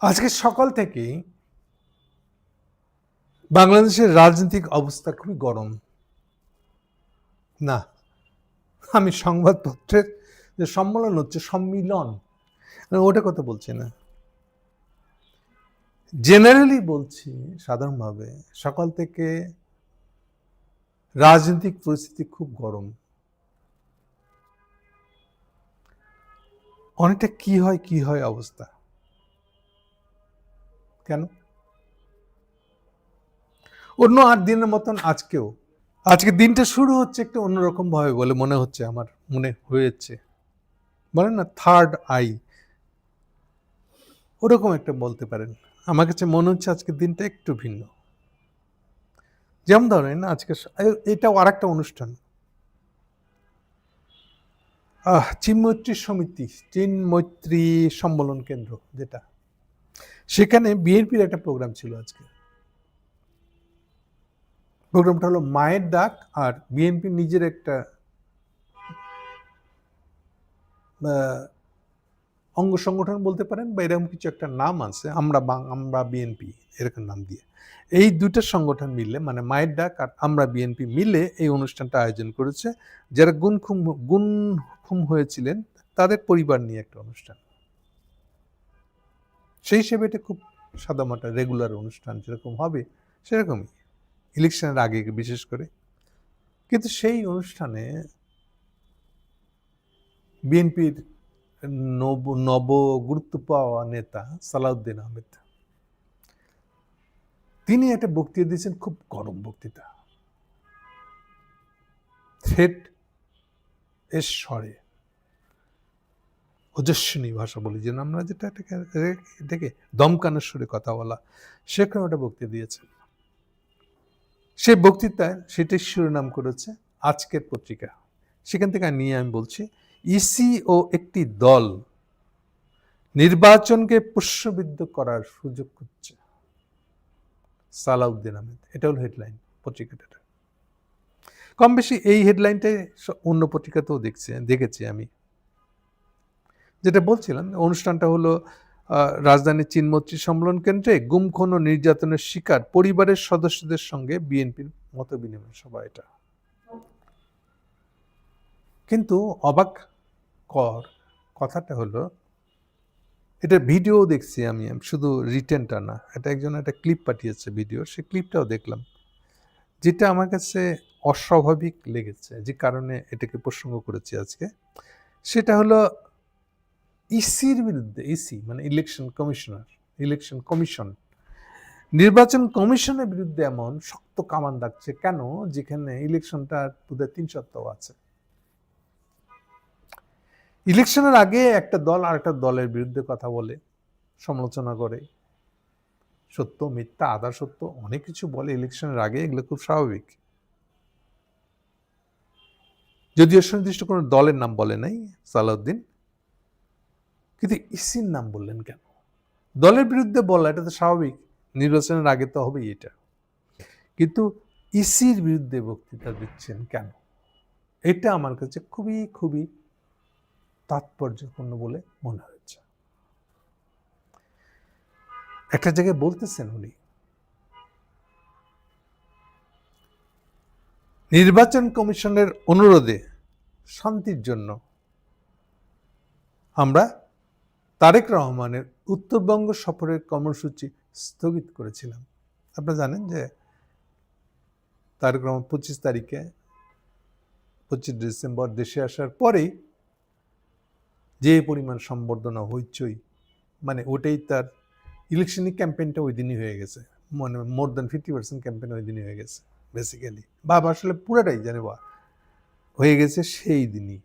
আজকে সকাল থেকেই বাংলাদেশের রাজনৈতিক অবস্থা খুবই গরম। না, আমি সংবাদপত্রের যে সম্মেলন হচ্ছে, সম্মিলন ওটা কথা বলছি না। জেনারেলি বলছি, সাধারণভাবে সকাল থেকে রাজনৈতিক পরিস্থিতি খুব গরম। অনেকটা কি হয় কি হয় অবস্থা? কেন? অন্য আট দিনের মতন আজকেও। আজকে দিনটা শুরু হচ্ছে একটু অন্যরকম ভাবে বলে মনে হচ্ছে, আমার মনে হয়েছে। বলেন না থার্ড আই ওরকম একটা বলতে পারেন। আমার কাছে মনে হচ্ছে আজকের দিনটা একটু ভিন্ন। যেমন ধরেন, আজকে এটাও আর একটা অনুষ্ঠান চিন্মৈত্রী সমিতি চিন্মৈত্রী সম্মেলন কেন্দ্র যেটা। সেখানে বিএনপির একটা প্রোগ্রাম ছিল আজকে। প্রোগ্রামটা হলো মায়ের ডাক আর বিএনপি নিজের একটা অঙ্গ সংগঠন বলতে পারেন বা এরকম কিছু একটা নাম আছে, আমরা আমরা বিএনপি এরকম নাম দিয়ে। এই দুটো সংগঠন মিলে মানে মায়ের ডাক আর আমরা বিএনপি মিলে এই অনুষ্ঠানটা আয়োজন করেছে। যারা গুণখুম গুণখুম হয়েছিলেন, তাদের পরিবার নিয়ে একটা অনুষ্ঠান। সেই হিসেবে এটা খুব সাদামাটা রেগুলার অনুষ্ঠান যেরকম হবে, সেরকমই। ইলেকশনের আগে বিশেষ করে। কিন্তু সেই অনুষ্ঠানে বিএনপির নব নব গুরুত্ব পাওয়া নেতা সালাউদ্দিন আহমেদ, তিনি একটা বক্তৃতা দিয়েছেন খুব গরম বক্তৃতা। থ্রেট এর স্বরে। ওজস্বিনী ভাষা বলি, যে আমরা যেটা এটাকে দমকানোর সুরে কথা বলা সেখানে ওটা বক্তৃতা দিয়েছে। সে বক্তৃতায় সেটি শিরোনাম করেছে আজকের পত্রিকা। সেখান থেকে নিয়ে আমি বলছি ইসি ও একটি দল নির্বাচনকে পুষ্যবিদ্ধ করার সুযোগ খুঁজছে। সালাউদ্দিন আহমেদ, এটা হলো হেডলাইন পত্রিকাটা কম বেশি এই হেডলাইনটাই অন্য পত্রিকাতেও দেখছি, দেখেছি আমি। যেটা বলছিলাম অনুষ্ঠানটা হলো রাজধানীর চিনমৈত্রী সম্মেলন কেন্দ্রে গুমখুন ও নির্যাতনের শিকার পরিবারের সদস্যদের সঙ্গে বিএনপির মত বিনিময় সভা এটা। কিন্তু অবাক কর কথাটা হলো, এটা ভিডিও দেখছি আমি শুধু রিটেনটা না, এটা একজন একটা ক্লিপ পাঠিয়েছে ভিডিও, সে ক্লিপটাও দেখলাম। যেটা আমার কাছে অস্বাভাবিক লেগেছে, যে কারণে এটাকে প্রসঙ্গ করেছি আজকে। সেটা হলো ইসির বিরুদ্ধে ইসি মানে ইলেকশন কমিশনার ইলেকশন কমিশন নির্বাচন কমিশনের বিরুদ্ধে এমন শক্ত কামান দাগছে কেন? যেখানে ইলেকশনটা বোধহয় তিন সপ্তাহ আছে। ইলেকশনের আগে একটা দল আর একটা দলের বিরুদ্ধে কথা বলে, সমালোচনা করে। সত্য, মিথ্যা আদা সত্য, অনেক কিছু বলে ইলেকশনের আগে, এগুলো খুব স্বাভাবিক। যদিও সুনির্দিষ্ট কোনো দলের নাম বলে নাই, সালাউদ্দিন। কিন্তু ইসির নাম বললেন কেন? দলের বিরুদ্ধে বলা, এটা তো স্বাভাবিক, নির্বাচনের আগে তো হবেই এটা। কিন্তু ইসির বিরুদ্ধে বক্তৃতা দিচ্ছেন কেন? এটা আমার কাছে খুবই খুবই তাৎপর্যপূর্ণ বলে মনে হয়েছে। একটা জায়গায় বলতেছেন উনি, নির্বাচন কমিশনের অনুরোধে শান্তির জন্য আমরা তারেক রহমানের উত্তরবঙ্গ সফরের কর্মসূচি স্থগিত করেছিলাম। আপনারা জানেন যে তারেক রহমান পঁচিশ তারিখে, পঁচিশ ডিসেম্বর দেশে আসার পরেই যে পরিমাণ সম্বর্ধনা হইচই মানে ওটাই তার ইলেকশনিক ক্যাম্পেইনটা ওই দিনই হয়ে গেছে। মানে more than fifty percent campaign ওই দিনই হয়ে গেছে, বেসিক্যালি। বা আসলে পুরাটাই জানে বা হয়ে গেছে সেই দিনই।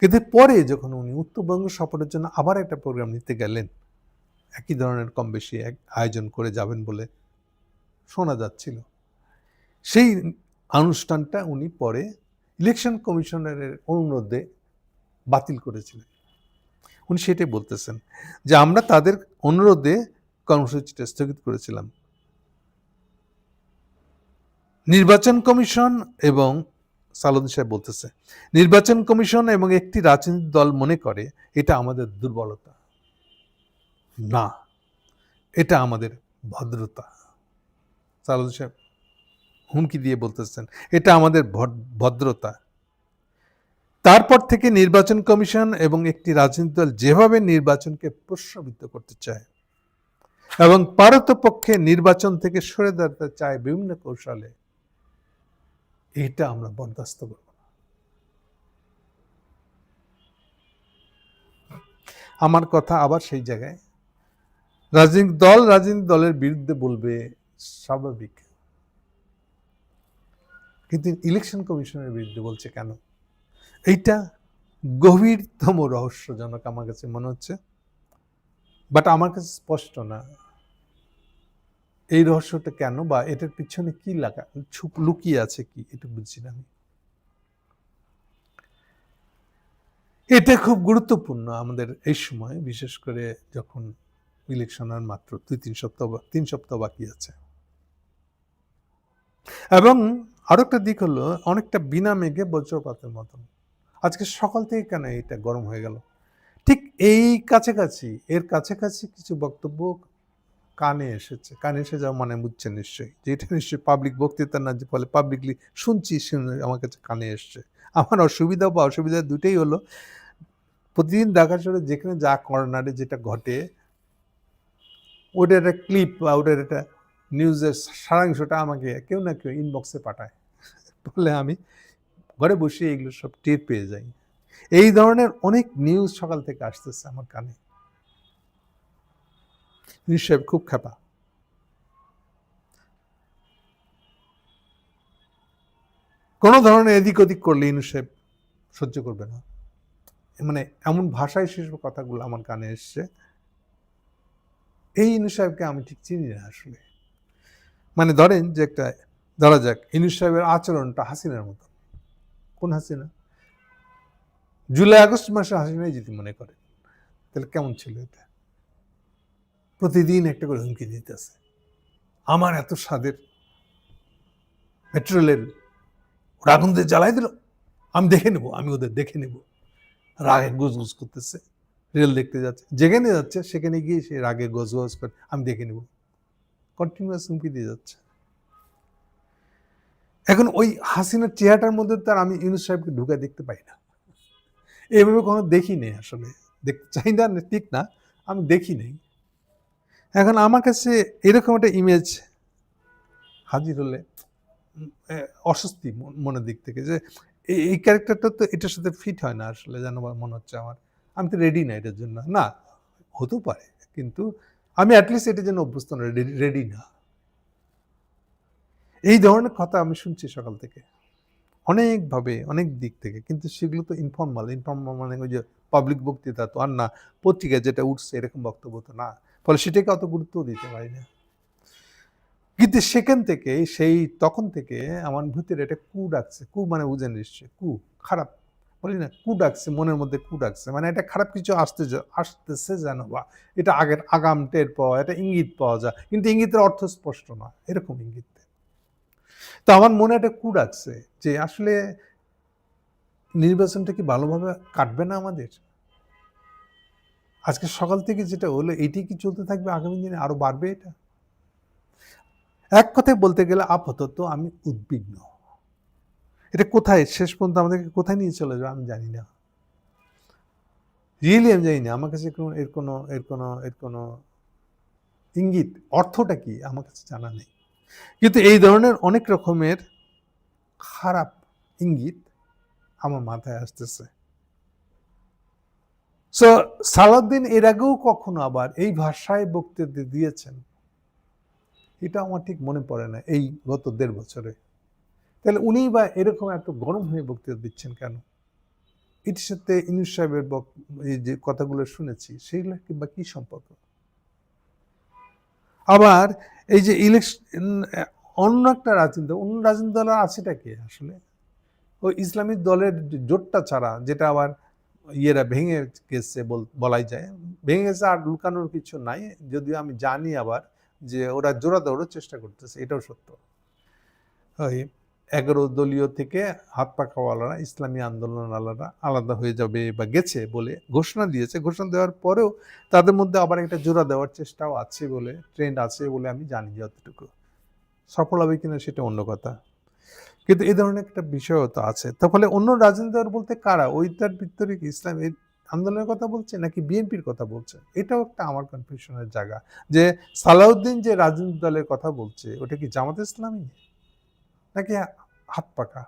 কিন্তু পরে যখন উনি উত্তরবঙ্গ সফরের জন্য আবার একটা প্রোগ্রাম নিতে গেলেন, একই ধরনের কম বেশি এক আয়োজন করে যাবেন বলে শোনা যাচ্ছিল। সেই অনুষ্ঠানটা উনি পরে ইলেকশন কমিশনারের অনুরোধে বাতিল করেছিলেন। উনি সেটাই বলতেছেন যে, আমরা তাদের অনুরোধে কর্মসূচিটা স্থগিত করেছিলাম। নির্বাচন কমিশন এবং সালুদ্দিন সাহেব বলতেছে, নির্বাচন কমিশন এবং একটি রাজনৈতিক দল মনে করে এটা আমাদের দুর্বলতা। না, এটা আমাদের ভদ্রতা। সারদ সাহেব হুমকি দিয়ে বলতেছেন, এটা আমাদের ভদ্রতা। তারপর থেকে নির্বাচন কমিশন এবং একটি রাজনৈতিক দল যেভাবে নির্বাচনকে প্রশ্নবিদ্ধ করতে চায় এবং পারতপক্ষে নির্বাচন থেকে সরে দাঁড়াতে চায় বিভিন্ন কৌশলে এটা আমরা বরদাস্ত করব আমার কথা আবার সেই জায়গায়। রাজনৈতিক দল রাজনৈতিক দলের বিরুদ্ধে বলবে, স্বাভাবিক। কিন্তু ইলেকশন কমিশনের বিরুদ্ধে বলছে কেন? এইটা গভীরতম রহস্যজনক আমার কাছে মনে হচ্ছে। বাট আমার কাছে স্পষ্ট না। এই রহস্যটা কেন বা এটার পিছনে কি লাগা, ছুপ লুকিয়ে আছে কি, এটা বুঝছি না আমি। এটা খুব গুরুত্বপূর্ণ আমাদের এই সময়, বিশেষ করে যখন ইলেকশন আর মাত্র দুই, তিন সপ্তাহ তিন সপ্তাহ বাকি আছে। এবং আরও একটা দিক হলো, অনেকটা বিনা মেঘে বজ্রপাতের মতন। আজকে সকাল থেকে কেন এটা গরম হয়ে গেল? ঠিক এই কাছাকাছি, এর কাছাকাছি কিছু বক্তব্য কানে এসেছে। কানে এসে যাওয়া মানে বুঝছেন নিশ্চয়ই যে এটা নিশ্চয়ই পাবলিক বক্তৃতা না, যে ফলে পাবলিকলি শুনছি, শুনে আমার কাছে কানে এসছে। আমার অসুবিধা বা অসুবিধা দুটোই হলো, প্রতিদিন ঢাকা শহরে যেখানে যা কর্নারে যেটা ঘটে, ওটার একটা ক্লিপ বা ওটার একটা নিউজের সারাংশটা আমাকে কেউ না কেউ ইনবক্সে পাঠায়। বলে আমি ঘরে বসে এগুলো সব টের পেয়ে যাই। এই ধরনের অনেক নিউজ সকাল থেকে আসতেছে আমার কানে। নিশ্চয় খুব খেপা। কোনো ধরনের এদিক ওদিক করলে সাহেব সহ্য করবে না। মানে এমন ভাষায় সেসব কথাগুলো আমার কানে এসছে। এই ইনু সাহেবকে আমি ঠিক চিনি না আসলে। মানে ধরেন যে একটা, ধরা যাক, ইনু সাহেবের আচরণটা হাসিনার মতো। কোন হাসিনা? জুলাই আগস্ট মাসে হাসিনাই যদি মনে করেন, তাহলে কেমন ছিল এটা? প্রতিদিন একটা করে হুমকি দিতেছে আমার এত স্বাদের পেট্রোলের ওরা আগুন জ্বালাই দিল। আমি দেখে নেব, আমি ওদের দেখে নেব। রাগে গুজগুজ করতেছে রেল দেখতে যাচ্ছে, যেখানে যাচ্ছে সেখানে গিয়ে সে রাগে গজগজ করে, আমি দেখে নেব। কন্টিনিউয়াস হুমকি দিয়ে যাচ্ছে। এখন ওই হাসিনার চেহারাটার মধ্যে তার আমি ইউনুস সাহেবকে ঢুকে দেখতে পাই না। এভাবে কোনো দেখি নেই আসলে। দেখতে চাই না, ঠিক না, আমি দেখি নেই। এখন আমার কাছে এরকম একটা ইমেজ হাজির হলে অস্বস্তি মন- মনের দিক থেকে যে এই- ক্যারেক্টারটা তো এটার সাথে ফিট হয় না আসলে যেন মনে হচ্ছে আমার। আমি তো রেডি না এটার জন্য। না, হতেও পারে, কিন্তু আমি অ্যাটলিস্ট এটার জন্য অভ্যস্ত না রেডি না। এই ধরনের কথা আমি শুনছি সকাল থেকে। অনেকভাবে, অনেক দিক থেকে, কিন্তু সেগুলো তো ইনফর্মাল ইনফর্মাল মানে ওই যে পাবলিক বক্তৃতা তো আর না, পত্রিকায় যেটা উঠছে এরকম বক্তব্য তো না। ফলে সেটাকে অত গুরুত্ব দিতে পারি না কিন্তু সেখান থেকে, সেই তখন থেকে আমার ভিতরে একটা কু ডাকছে। কু মানে বুঝেন নিশ্চয় কু, খারাপ, বলি না, কু ডাকছে, মনের মধ্যে কু ডাকছে। মানে এটা খারাপ কিছু আসতে আসতেছে যেন বা, এটা আগের আগাম টের পাওয়া, এটা ইঙ্গিত পাওয়া যায়। কিন্তু ইঙ্গিতের অর্থ স্পষ্ট না এরকম ইঙ্গিত। তো আমার মনে একটা কু ডাকছে যে, আসলে নির্বাচনটা কি ভালোভাবে কাটবে না আমাদের? আজকে সকাল থেকে যেটা হলো এটি কি চলতে থাকবে? আগামী দিনে আরও বাড়বে এটা? এক কথায় বলতে গেলে আপাতত আমি উদ্বিগ্ন। এটা কোথায়? শেষ পর্যন্ত আমাদেরকে কোথায় নিয়ে চলে যাবে আমি জানি না। রিয়েলি আমি জানি না। আমার কাছে এর কোনো এর কোনো এর কোনো ইঙ্গিত, অর্থটা কি? আমার কাছে জানা নেই। কিন্তু এই ধরনের অনেক রকমের খারাপ ইঙ্গিত আমার মাথায় আসতেছে। সো সালাউদ্দিন এর আগেও কখনো আবার এই ভাষায় বক্তৃতা দিয়েছেন? এটা আমার ঠিক মনে পড়ে না, এই গত দেড় বছরে। তাহলে উনি বা এরকম এত গরম হয়ে বক্তৃতা দিচ্ছেন কেন? এটির সাথে ইনুস সাহেবের যে কথাগুলো শুনেছি, সেগুলো কিংবা কি সম্পর্ক? আবার এই যে ইলেকশন, অন্য একটা রাজনীতি, অন্য রাজনীতি দল আর আছেটা কি আসলে? ওই ইসলামিক দলের জোটটা ছাড়া, যেটা আবার ইয়েরা ভেঙে গেছে বল- বলাই যায়। ভেঙে গেছে আর লুকানোর কিছু নাই। যদিও আমি জানি আবার যে ওরা জোড়া দৌড়ের চেষ্টা করতেছে, এটাও সত্য। এগারো দলীয় থেকে হাত পাকাওয়ালারা ইসলামী আন্দোলন আলাদা আলাদা হয়ে যাবে বা গেছে বলে ঘোষণা দিয়েছে। ঘোষণা দেওয়ার পরেও তাদের মধ্যে আবার একটা জোড়া দেওয়ার চেষ্টাও আছে বলে ট্রেন্ড আছে বলে আমি জানি যতটুকু। সফল হবে কিনা সেটা অন্য কথা। কিন্তু এই ধরনের একটা বিষয়ও তো আছে। তো ফলে অন্য রাজনৈতিক দল বলতে কারা? ওইটার ভিতরে কি ইসলাম আন্দোলনের কথা বলছে নাকি বিএনপির কথা বলছে? এটাও একটা আমার কনফিউশনের জায়গা। যে সালাউদ্দিন যে রাজনৈতিক দলের কথা বলছে, ওটা কি জামাত ইসলামী? নাকি হাত পাকা?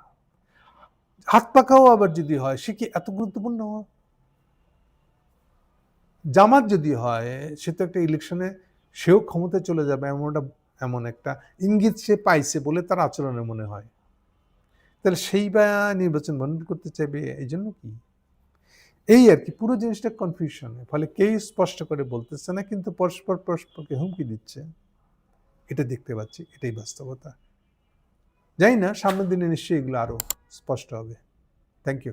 হাত পাকাও আবার যদি হয়, সে কি এত গুরুত্বপূর্ণ? জামাত যদি হয়, সে তো একটা ইলেকশনে সেও ক্ষমতায় চলে যাবে এমন একটা এমন একটা ইঙ্গিত সে পাইছে বলে তার আচরণে মনে হয়। তাহলে সেই বা নির্বাচন বন্ধ করতে চাইবে এই জন্য কি? এই আর কি, পুরো জিনিসটা কনফিউশন ফলে কেউ স্পষ্ট করে বলতেছে না, কিন্তু পরস্পর পরস্পরকে হুমকি দিচ্ছে। এটা দেখতে পাচ্ছি, এটাই বাস্তবতা। যাই না, সামনের দিনে নিশ্চয়ই এগুলো আরও স্পষ্ট হবে। Thank you